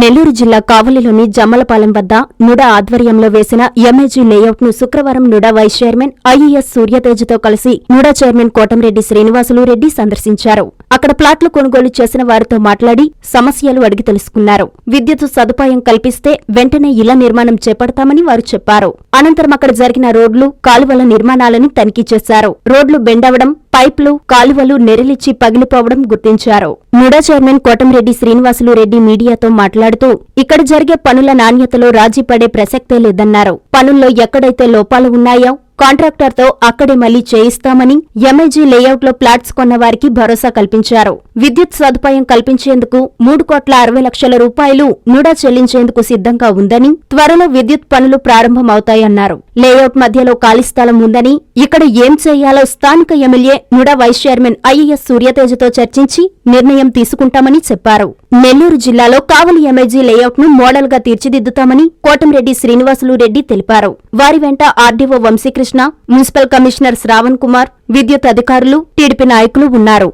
నెల్లూరు జిల్లా కావలిలోని జమ్మలపాలెం వద్ద నుడ ఆధ్వర్యంలో వేసిన ఎంఏజీ లేఅవుట్ను శుక్రవారం నుడ వైస్ చైర్మన్ ఐఈఎస్ సూర్యతేజతో కలిసి నుడ చైర్మన్ కోటంరెడ్డి శ్రీనివాసులు రెడ్డి సందర్శించారు. అక్కడ ప్లాట్లు కొనుగోలు చేసిన వారితో మాట్లాడి సమస్యలు అడిగి తెలుసుకున్నారు. విద్యుత్ సదుపాయం కల్పిస్తే వెంటనే ఇళ్ళ నిర్మాణం చేపడతామని వారు చెప్పారు. అనంతరం అక్కడ జరిగిన రోడ్లు కాలువల నిర్మాణాలను తనిఖీ చేశారు. రోడ్లు బెండవడం పైప్లు కాలువలు నెరలిచ్చి పగిలిపోవడం గుర్తించారు. ముడా చైర్మన్ కోటంరెడ్డి శ్రీనివాసులు రెడ్డి మీడియాతో మాట్లాడుతూ ఇక్కడ జరిగే పనుల నాణ్యతలో రాజీ పడే ప్రసక్తే లేదన్నారు. పనుల్లో ఎక్కడైతే లోపాలు ఉన్నాయో కాంట్రాక్టర్తో అక్కడే మళ్ళీ చేయిస్తామని ఎంఐజీ లేఅవుట్లో ప్లాట్స్ కొన్న వారికి భరోసా కల్పించారు. విద్యుత్ సదుపాయం కల్పించేందుకు మూడు కోట్ల అరవై లక్షల రూపాయలు నుడా చెల్లించేందుకు సిద్ధంగా ఉందని త్వరలో విద్యుత్ పనులు ప్రారంభమవుతాయన్నారు. లేఅవుట్ మధ్యలో ఖాళీ స్థలం ఉందని ఇక్కడ ఏం చేయాలో స్థానిక MLA NUDA vice chairman IAS సూర్యతేజతో చర్చించి నిర్ణయం తీసుకుంటామని చెప్పారు. నెల్లూరు జిల్లాలో కావలి ఎంఐజీ లేఅవుట్ను మోడల్గా తీర్చిదిద్దుతామని కోటంరెడ్డి శ్రీనివాసులు రెడ్డి తెలిపారు. వారి వెంట RDO Vamsikrishna municipal commissioner Sravan Kumar విద్యుత్ అధికారులు టీడీపీ నాయకులు ఉన్నారు.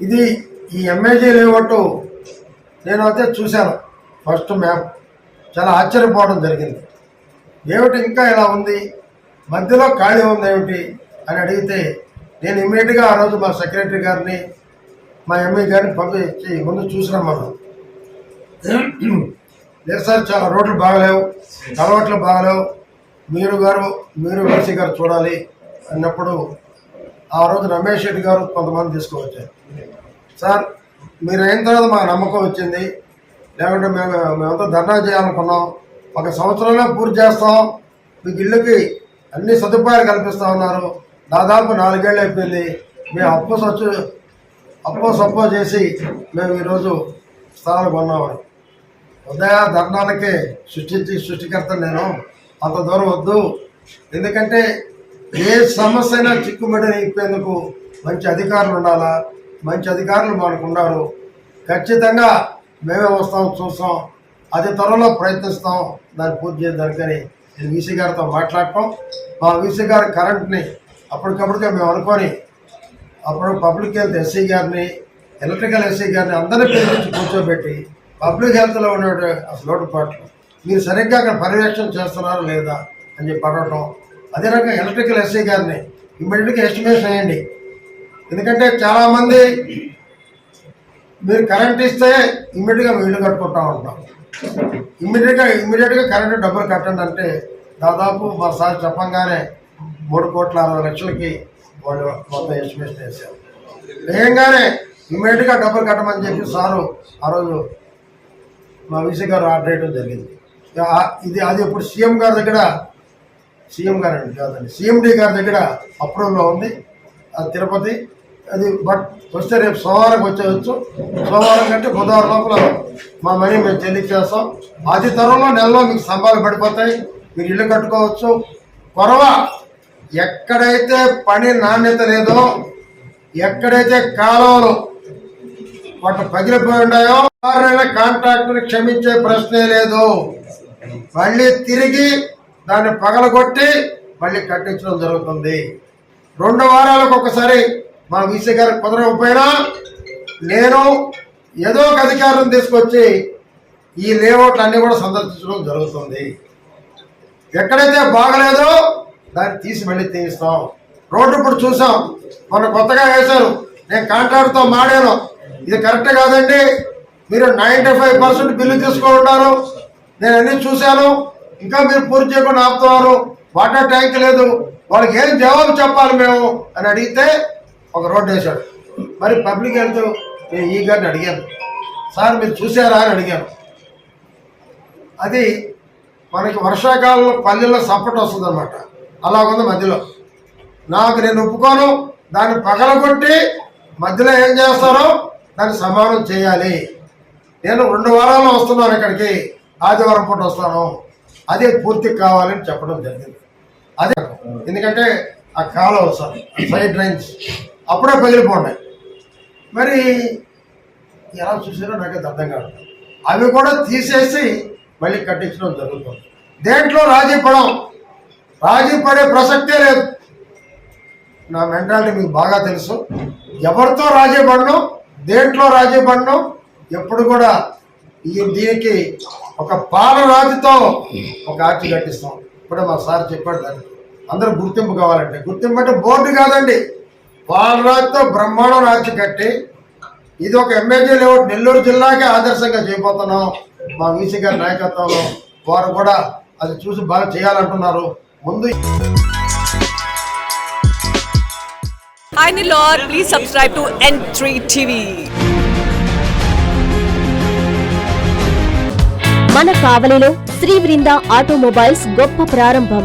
ఇది ఈ ఎంఐజీ లేఅవుట్ నేను అయితే చూశాను ఫస్ట్ మ్యాప్ చాలా ఆశ్చర్యపోవడం జరిగింది. ఏమిటి ఇంకా ఇలా ఉంది? మధ్యలో ఖాళీ ఉంది ఏమిటి? అని అడిగితే నేను ఇమీడియట్గా ఆ రోజు మా సెక్రటరీ గారిని మా ఎంఏ గారిని పంపించి ముందు చూసినాం మనం. లేదు సార్ చాలా రోడ్లు బాగలేవు అలవాట్లు బాగలేవు. మీరు గారు మీరు వీసీ గారు చూడాలి అన్నప్పుడు ఆ రోజు రమేష్ రెడ్డి గారు కొంతమంది తీసుకువచ్చారు. సార్ మీరు అయిన తర్వాత మాకు నమ్మకం వచ్చింది. లేకుంటే మేము మేమంతా ధర్నా చేయాలనుకున్నాం. ఒక సంవత్సరంలో పూర్తి చేస్తాం. మీకు ఇళ్ళకి అన్ని సదుపాయాలు కల్పిస్తా ఉన్నారు. దాదాపు నాలుగేళ్ళు అయిపోయింది. మేము అప్పు సచ్చు అప్పో సప్పో చేసి మేము ఈరోజు స్థలాలు కొన్నామని ఉదయ ధర్నాలకే సృష్టించి సృష్టికర్త నేను. అంత దూరం వద్దు. ఎందుకంటే ఏ సమస్య అయినా చిక్కుబడిని ఇప్పేందుకు మంచి అధికారులు ఉండాలా? మంచి అధికారులు మనకు ఉన్నారు. ఖచ్చితంగా మేమే వస్తాం చూస్తాం. అతి త్వరలో ప్రయత్నిస్తాం. దాన్ని పూర్తి చేయడానికని నేను వీసీ గారితో మాట్లాడటం. మా వీసీ గారి కరెంట్ని అప్పటికప్పటికే మేము అనుకొని అప్పుడు పబ్లిక్ హెల్త్ ఎస్సీ గారిని ఎలక్ట్రికల్ ఎస్సీ గారిని అందరినీ పిలిపించి కూర్చోబెట్టి పబ్లిక్ హెల్త్లో ఉండే అసలు లోటుపాట్లు మీరు సరిగ్గా అక్కడ పర్యవేక్షణ చేస్తున్నారా లేదా అని చెప్పి అడగటం. అదే రకంగా ఎలక్ట్రికల్ ఎస్సీ గారిని ఇమ్మీడియట్గా ఎస్టిమేషన్ వేయండి. ఎందుకంటే చాలామంది మీరు కరెంట్ ఇస్తే ఇమ్మీడియట్గా మీ ఇల్లు కట్టుకుంటా ఉంటాం. ఇమ్మీడియట్గా ఇమ్మీడియట్గా కరెంటు డబ్బులు కట్టండి అంటే దాదాపు మా సార్ చెప్పంగానే మూడు కోట్ల అరవై లక్షలకి వాళ్ళు మొత్తం ఎస్టిమేషన్ వేశారు వేగంగానే ఇమ్మీడియట్గా డబ్బులు కట్టమని చెప్పి సారు ఆ రోజు మా విసి గారు ఆర్డర్ వేయడం జరిగింది. ఇది అది ఇప్పుడు సీఎం గారి దగ్గర సీఎం గారు అండి కాదండి సీఎండి గారి దగ్గర అప్రూవల్లో ఉంది. అది తిరుపతి అది బట్ వస్తే రేపు సోమవారం వచ్చేయచ్చు. సోమవారం కంటే బుధవారం లోపల మా మనీ మేము చెల్లించేస్తాం అతి త్వరలో నెలలో మీకు సంబాలు పడిపోతాయి. మీరు ఇల్లు కట్టుకోవచ్చు. కొరవ ఎక్కడైతే పని నాణ్యత లేదో ఎక్కడైతే కాలువలు వాటి పగిలిపోయి ఉన్నాయో ఎవరైనా కాంట్రాక్టర్ క్షమించే ప్రశ్నే లేదు. మళ్ళీ తిరిగి దాన్ని పగలగొట్టి మళ్ళీ కట్టించడం జరుగుతుంది. రెండు వారాలకు ఒకసారి మా వీసీ గారికి కుదరకపోయినా నేను ఏదో ఒక అధికారం తీసుకొచ్చి ఈ లేఅవుట్లు అన్నీ కూడా సందర్శించడం జరుగుతుంది. ఎక్కడైతే బాగలేదో దాన్ని తీసి మళ్ళీ తీయిస్తాం రోడ్డు ఇప్పుడు చూసాం. మొన్న కొత్తగా వేశారు. నేను కాంట్రాక్ట్తో మాడాను. ఇది కరెక్ట్ కాదండి. మీరు నైంటీ ఫైవ్ పర్సెంట్ బిల్లు తీసుకొని నేను అన్ని చూశాను. ఇంకా మీరు పూర్తి చేయకుండా ఆపుతున్నారు. వాటర్ ట్యాంక్ లేదు. వాళ్ళకి ఏం జవాబు చెప్పాలి మేము అని అడిగితే ఒక రోడ్డు వేశాడు. మరి పబ్లిక్ హెల్త్ నేను ఈ గారిని అడిగాను. సార్ మీరు చూసారా అని అడిగాను. అది మనకి వర్షాకాలంలో పల్లెల్లో సపోర్ట్ వస్తుందన్నమాట. అలా ఉంది మధ్యలో. నాకు నేను ఒప్పుకోను దాన్ని పగలగొట్టి మధ్యలో ఏం చేస్తారో దాన్ని సమానం చేయాలి. నేను రెండు వారాలు వస్తున్నాను ఇక్కడికి ఆదివారం పూట వస్తాను. అదే పూర్తి కావాలని చెప్పడం జరిగింది. అదే ఎందుకంటే ఆ కాలం వస్తాను సైడ్ లైన్స్ అప్పుడే పగిలిపోండి. మరి ఎలా చూసారో నాకైతే అర్థం కాదు. అవి కూడా తీసేసి మళ్ళీ కట్టించడం జరుగుతుంది. దేంట్లో రాజీ పడం రాజీ పడే ప్రసక్తే లేదు. నా మెంటాలిటీ మీకు బాగా తెలుసు. ఎవరితో రాజీ పడను దేంట్లో రాజీ పడను ఎప్పుడు కూడా ఈ దీనికి ఒక పాలరాతితో ఒక ఆర్చి కట్టిస్తాం. ఇప్పుడే మా సార్ చెప్పాడు దానికి అందరూ గుర్తింపు కావాలంటే. గుర్తింపు అంటే బోర్డు కాదండి. పాలరాతితో బ్రహ్మాండం ఆర్చి కట్టి ఇది ఒక ఎమ్మెల్యే లేఅవుట్ నెల్లూరు జిల్లాకే ఆదర్శంగా చేయబోతున్నాం. మా వీసీ గారి నాయకత్వంలో వారు కూడా అది చూసి బాగా చేయాలంటున్నారు. ముందు Hi Nilor, please subscribe to N3 TV. మన కావలిలో శ్రీ బృంద ఆటోమొబైల్స్ గొప్ప ప్రారంభం